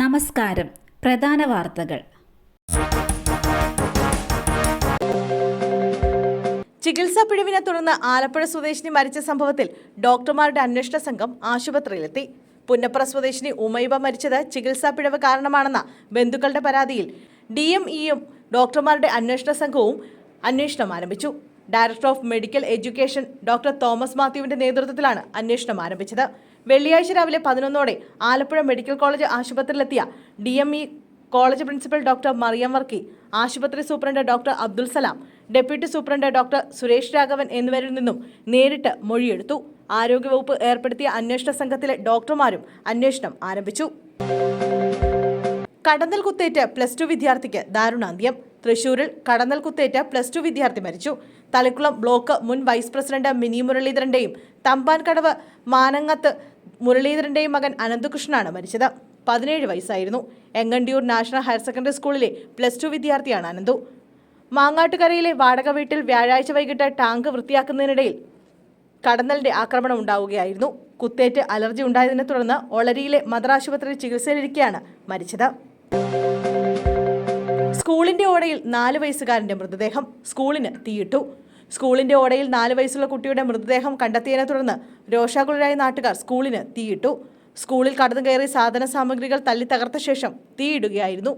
നമസ്കാരം. പ്രധാന വാർത്തകൾ. ചികിത്സാ പിഴവിനെ തുടർന്ന് ആലപ്പുഴ സ്വദേശിനി മരിച്ച സംഭവത്തിൽ ഡോക്ടർമാരുടെ അന്വേഷണ സംഘം ആശുപത്രിയിലെത്തി. പുന്നപ്ര സ്വദേശിനി ഉമൈബ മരിച്ചത് ചികിത്സാ പിഴവ് കാരണമാണെന്ന ബന്ധുക്കളുടെ പരാതിയിൽ ഡി എം ഇയും ഡോക്ടർമാരുടെ അന്വേഷണ സംഘവും അന്വേഷണം ആരംഭിച്ചു. Director of medical education doctor Thomas മാത്യുവിന്റെ നേതൃത്വത്തിലാണ് അന്വേഷണം ആരംഭിച്ചത്. വെള്ളിയാഴ്ച രാവിലെ പതിനൊന്നോടെ Alappuzha medical college ആശുപത്രിയിലെത്തിയ D M E college principal doctor Mariyam Varkey ആശുപത്രി superintendent doctor Abdul Salam deputy superintendent doctor Suresh Raghavan എന്നിവരിൽ നിന്നും നേരിട്ട് മൊഴിയെടുത്തു. ആരോഗ്യവകുപ്പ് ഏർപ്പെടുത്തിയ അന്വേഷണ സംഘത്തിലെ ഡോക്ടർമാരും അന്വേഷണം ആരംഭിച്ചു. കടന്നൽ കുത്തേറ്റ് പ്ലസ് ടു വിദ്യാർത്ഥിക്ക് ദാരുണാന്ത്യം. തൃശൂരിൽ കടന്നൽ കുത്തേറ്റ് പ്ലസ് ടു വിദ്യാർത്ഥി മരിച്ചു. തളിക്കുളം ബ്ലോക്ക് മുൻ വൈസ് പ്രസിഡന്റ് മിനി മുരളീധരന്റെയും തമ്പാൻകടവ് മാനങ്ങത്ത് മുരളീധരന്റെയും മകൻ അനന്തകൃഷ്ണനാണ് മരിച്ചത്. പതിനേഴ് വയസ്സായിരുന്നു. എങ്ങണ്ടിയൂർ നാഷണൽ ഹയർ സെക്കൻഡറി സ്കൂളിലെ പ്ലസ് ടു വിദ്യാർത്ഥിയാണ് അനന്തു. മാങ്ങാട്ടുകരയിലെ വാടക വീട്ടിൽ വ്യാഴാഴ്ച വൈകിട്ട് ടാങ്ക് വൃത്തിയാക്കുന്നതിനിടയിൽ കടന്നലിന്റെ ആക്രമണം ഉണ്ടാവുകയായിരുന്നു. കുത്തേറ്റ് അലർജി ഉണ്ടായതിനെ തുടർന്ന് ഒളരിയിലെ മദർ ആശുപത്രിയിൽ ചികിത്സയിലിരിക്കെയാണ് മരിച്ചത്. സ്കൂളിന്റെ ഓടയിൽ നാല് വയസ്സുകാരന്റെ മൃതദേഹം സ്കൂളിന് തീയിട്ടു. സ്കൂളിന്റെ ഓടയിൽ നാല് വയസ്സുള്ള കുട്ടിയുടെ മൃതദേഹം കണ്ടെത്തിയതിനെ തുടർന്ന് രോഷാകുലരായ നാട്ടുകാർ സ്കൂളിന് തീയിട്ടു. സ്കൂളിൽ കടന്നു കയറി സാധന സാമഗ്രികൾ തല്ലി തകർത്ത ശേഷം തീയിടുകയായിരുന്നു.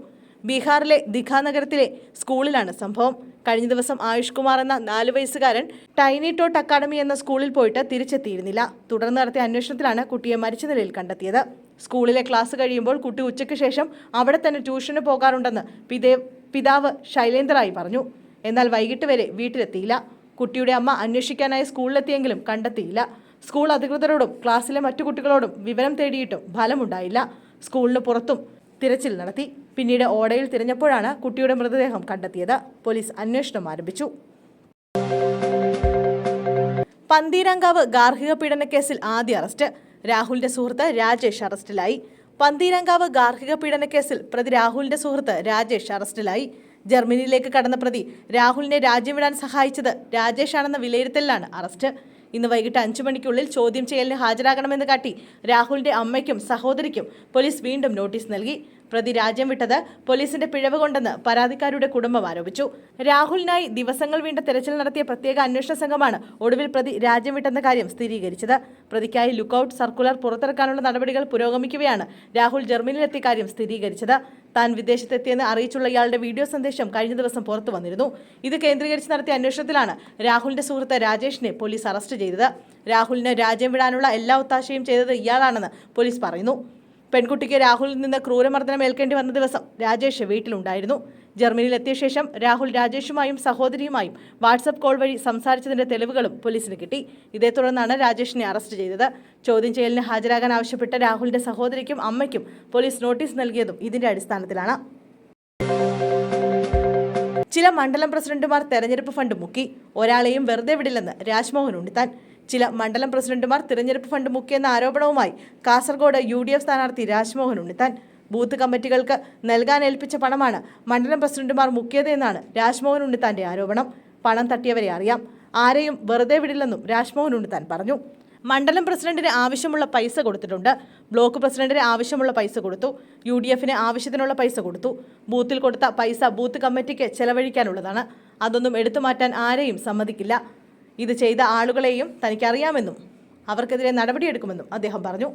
ബീഹാറിലെ ദിഘ നഗരത്തിലെ സ്കൂളിലാണ് സംഭവം. കഴിഞ്ഞ ദിവസം ആയുഷ് കുമാർ എന്ന നാല് വയസ്സുകാരൻ ടൈനി ടോട്ട് അക്കാഡമി എന്ന സ്കൂളിൽ പോയിട്ട് തിരിച്ചെത്തിയിരുന്നില്ല. തുടർന്ന് നടത്തിയ അന്വേഷണത്തിലാണ് കുട്ടിയെ മരിച്ച നിലയിൽ കണ്ടെത്തിയത്. സ്കൂളിലെ ക്ലാസ് കഴിയുമ്പോൾ കുട്ടി ഉച്ചയ്ക്ക് ശേഷം അവിടെ തന്നെ ട്യൂഷന് പോകാറുണ്ടെന്ന് പിതേ പിതാവ് ശൈലേന്ദ്രായി പറഞ്ഞു. എന്നാൽ വൈകിട്ട് വരെ വീട്ടിലെത്തിയില്ല. കുട്ടിയുടെ അമ്മ അന്വേഷിക്കാനായി സ്കൂളിലെത്തിയെങ്കിലും കണ്ടെത്തിയില്ല. സ്കൂൾ അധികൃതരോടും ക്ലാസ്സിലെ മറ്റു കുട്ടികളോടും വിവരം തേടിയിട്ടും ഫലമുണ്ടായില്ല. സ്കൂളിന് പുറത്തും തിരച്ചിൽ നടത്തി. പിന്നീട് ഓടയിൽ തിരഞ്ഞപ്പോഴാണ് കുട്ടിയുടെ മൃതദേഹം കണ്ടെത്തിയത്. പോലീസ് അന്വേഷണം ആരംഭിച്ചു. പന്തീരങ്കാവ് ഗാർഹിക പീഡനക്കേസിൽ കേസിൽ ആദ്യ അറസ്റ്റ്. രാഹുലിന്റെ സുഹൃത്ത് രാജേഷ് അറസ്റ്റിലായി. പന്തീരങ്കാവ് ഗാർഹിക പീഡനക്കേസിൽ കേസിൽ പ്രതി രാഹുലിന്റെ സുഹൃത്ത് രാജേഷ് അറസ്റ്റിലായി. ജർമ്മനിയിലേക്ക് കടന്ന പ്രതി രാഹുലിനെ രാജ്യം വിടാൻ സഹായിച്ചത് രാജേഷാണെന്ന വിലയിരുത്തലിലാണ് അറസ്റ്റ്. ഇന്ന് വൈകിട്ട് അഞ്ചു മണിക്കുള്ളിൽ ചോദ്യം ചെയ്യലിന് ഹാജരാകണമെന്ന് കാട്ടി രാഹുലിന്റെ അമ്മയ്ക്കും സഹോദരിക്കും പോലീസ് വീണ്ടും നോട്ടീസ് നൽകി. പ്രതി രാജ്യം വിട്ടത് പോലീസിന്റെ പിഴവ് കൊണ്ടെന്ന് പരാതിക്കാരുടെ കുടുംബം ആരോപിച്ചു. രാഹുലിനായി ദിവസങ്ങൾ വീണ്ട തെരച്ചിൽ നടത്തിയ പ്രത്യേക അന്വേഷണ സംഘമാണ് ഒടുവിൽ പ്രതി രാജ്യം വിട്ടെന്ന കാര്യം സ്ഥിരീകരിച്ചത്. പ്രതിക്കായി ലുക്കൌട്ട് സർക്കുലർ പുറത്തിറക്കാനുള്ള നടപടികൾ പുരോഗമിക്കുകയാണ് രാഹുൽ ജർമ്മനിയിലെത്തിയ കാര്യം സ്ഥിരീകരിച്ചത്. താൻ വിദേശത്തെത്തിയെന്ന് അറിയിച്ചുള്ള ഇയാളുടെ വീഡിയോ സന്ദേശം കഴിഞ്ഞ ദിവസം പുറത്തു വന്നിരുന്നു. ഇത് കേന്ദ്രീകരിച്ച് നടത്തിയ അന്വേഷണത്തിലാണ് രാഹുലിന്റെ സുഹൃത്ത് രാജേഷിനെ പോലീസ് അറസ്റ്റ് ചെയ്തത്. രാഹുലിന് രാജ്യം വിടാനുള്ള എല്ലാ ഒത്താശയും ചെയ്തത് ഇയാളാണെന്ന് പോലീസ് പറയുന്നു. പെൺകുട്ടിക്ക് രാഹുലിൽ നിന്ന് ക്രൂരമർദ്ദനം ഏൽക്കേണ്ടി വന്ന ദിവസം രാജേഷ് വീട്ടിലുണ്ടായിരുന്നു. ജർമ്മനിയിൽ എത്തിയ ശേഷം രാഹുൽ രാജേഷുമായും സഹോദരിയുമായും വാട്സപ്പ് കോൾ വഴി സംസാരിച്ചതിന്റെ തെളിവുകളും പോലീസിന് കിട്ടി. ഇതേ തുടർന്നാണ് രാജേഷിനെ അറസ്റ്റ് ചെയ്തത്. ചോദ്യം ചെയ്യലിന് ഹാജരാകാൻ ആവശ്യപ്പെട്ട രാഹുലിന്റെ സഹോദരിക്കും അമ്മയ്ക്കും പോലീസ് നോട്ടീസ് നൽകിയതും ഇതിന്റെ അടിസ്ഥാനത്തിലാണ്. ചില മണ്ഡലം പ്രസിഡന്റുമാർ തെരഞ്ഞെടുപ്പ് ഫണ്ട് മുക്കി. ഒരാളെയും വെറുതെ വിടില്ലെന്ന് രാജ്മോഹൻ ഉണ്ണിത്താൻ. ചില മണ്ഡലം പ്രസിഡന്റുമാർ തിരഞ്ഞെടുപ്പ് ഫണ്ട് മുക്കിയെന്ന ആരോപണവുമായി കാസർഗോഡ് യു ഡി എഫ് സ്ഥാനാർത്ഥി രാജ്മോഹൻ ഉണ്ണിത്താൻ ബൂത്ത് കമ്മിറ്റികൾക്ക് നൽകാൻ ഏൽപ്പിച്ച പണമാണ് മണ്ഡലം പ്രസിഡന്റുമാർ മുക്കിയത് എന്നാണ് രാജ്മോഹൻ ഉണ്ണിത്താന്റെ ആരോപണം. പണം തട്ടിയവരെ അറിയാം. ആരെയും വെറുതെ വിടില്ലെന്നും രാജ്മോഹൻ ഉണ്ണിത്താൻ പറഞ്ഞു. മണ്ഡലം പ്രസിഡന്റിന് ആവശ്യമുള്ള പൈസ കൊടുത്തിട്ടുണ്ട്. ബ്ലോക്ക് പ്രസിഡന്റിന് ആവശ്യമുള്ള പൈസ കൊടുത്തു. യു ഡി എഫിന് ആവശ്യത്തിനുള്ള പൈസ കൊടുത്തു. ബൂത്തിൽ കൊടുത്ത പൈസ ബൂത്ത് കമ്മിറ്റിക്ക് ചെലവഴിക്കാനുള്ളതാണ്. അതൊന്നും എടുത്തു മാറ്റാൻ ആരെയും സമ്മതിക്കില്ല. ഇത് ചെയ്ത ആളുകളെയും തനിക്കറിയാമെന്നും അവർക്കെതിരെ നടപടിയെടുക്കുമെന്നും അദ്ദേഹം പറഞ്ഞു